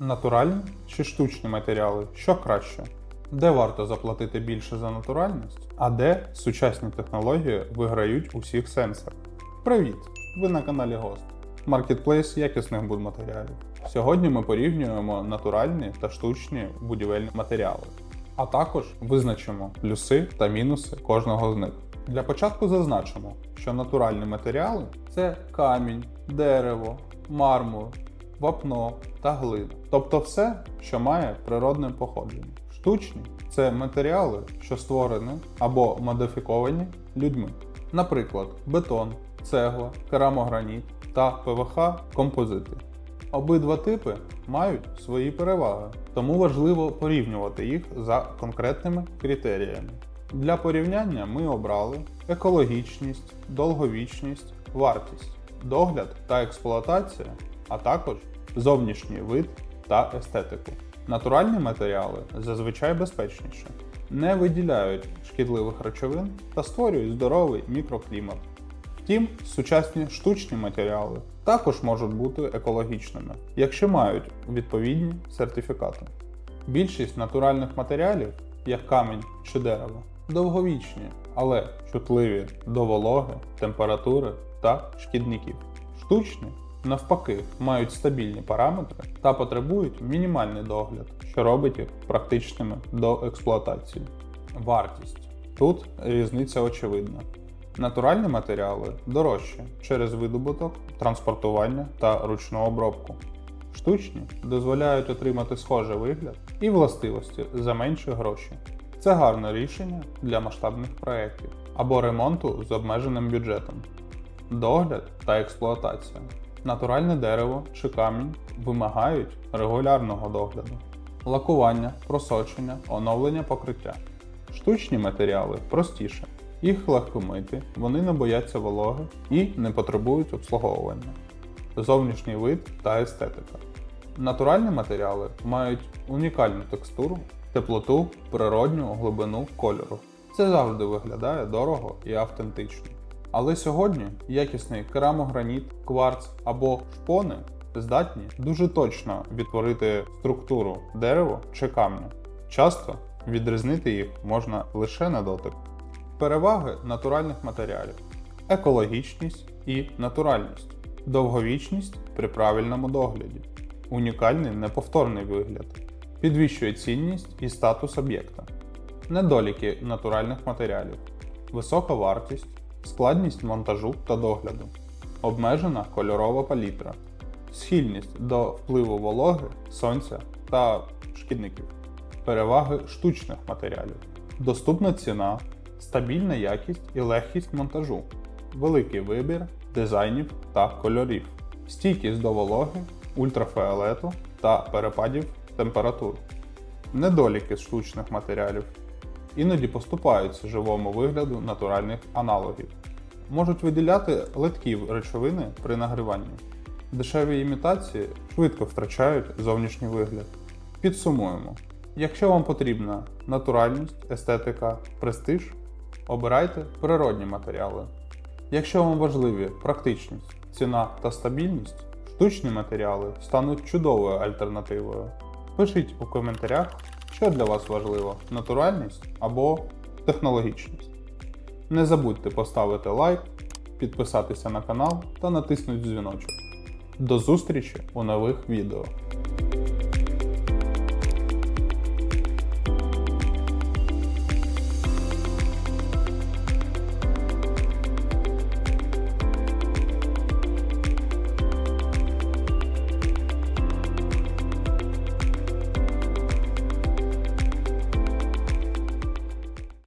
Натуральні чи штучні матеріали? Що краще? Де варто заплатити більше за натуральність, а де сучасні технології виграють у всіх? Привіт! Ви на каналі Гост. Маркетплейс якісних будматеріалів. Сьогодні ми порівнюємо натуральні та штучні будівельні матеріали, а також визначимо плюси та мінуси кожного з них. Для початку зазначимо, що натуральні матеріали це камінь, дерево, мармур, вапно та глина. Тобто все, що має природне походження. Штучні це матеріали, що створені або модифіковані людьми. Наприклад, бетон, цегла, керамограніт та ПВХ композити. Обидва типи мають свої переваги, тому важливо порівнювати їх за конкретними критеріями. Для порівняння ми обрали екологічність, довговічність, вартість, догляд та експлуатація, а також зовнішній вид та естетику. Натуральні матеріали зазвичай безпечніші, не виділяють шкідливих речовин та створюють здоровий мікроклімат. Втім, сучасні штучні матеріали також можуть бути екологічними, якщо мають відповідні сертифікати. Більшість натуральних матеріалів, як камінь чи дерево, довговічні, але чутливі до вологи, температури та шкідників. Штучні, навпаки, мають стабільні параметри та потребують мінімальний догляд, що робить їх практичними до експлуатації. Вартість. Тут різниця очевидна. Натуральні матеріали дорожчі через видобуток, транспортування та ручну обробку. Штучні дозволяють отримати схожий вигляд і властивості за менші гроші. Це гарне рішення для масштабних проєктів або ремонту з обмеженим бюджетом. Догляд та експлуатація. Натуральне дерево чи камінь вимагають регулярного догляду, лакування, просочення, оновлення покриття. Штучні матеріали простіше. Їх легко мити, вони не бояться вологи і не потребують обслуговування. Зовнішній вид та естетика. Натуральні матеріали мають унікальну текстуру, теплоту, природню глибину кольору. Це завжди виглядає дорого і автентично. Але сьогодні якісний керамограніт, кварц або шпони здатні дуже точно відтворити структуру дерева чи камня. Часто відрізнити їх можна лише на дотик. Переваги натуральних матеріалів: екологічність і натуральність, довговічність при правильному догляді, унікальний неповторний вигляд, підвищує цінність і статус об'єкта, недоліки натуральних матеріалів, висока вартість, складність монтажу та догляду, обмежена кольорова палітра, схильність до впливу вологи, сонця та шкідників, переваги штучних матеріалів, доступна ціна, стабільна якість і легкість монтажу, великий вибір дизайнів та кольорів, стійкість до вологи, ультрафіолету та перепадів температур, недоліки штучних матеріалів, іноді поступаються живому вигляду натуральних аналогів, можуть виділяти литкі речовини при нагріванні. Дешеві імітації швидко втрачають зовнішній вигляд. Підсумуємо. Якщо вам потрібна натуральність, естетика, престиж, обирайте природні матеріали. Якщо вам важливі практичність, ціна та стабільність, штучні матеріали стануть чудовою альтернативою. Пишіть у коментарях, що для вас важливо натуральність або технологічність. Не забудьте поставити лайк, підписатися на канал та натиснути дзвіночок. До зустрічі у нових відео.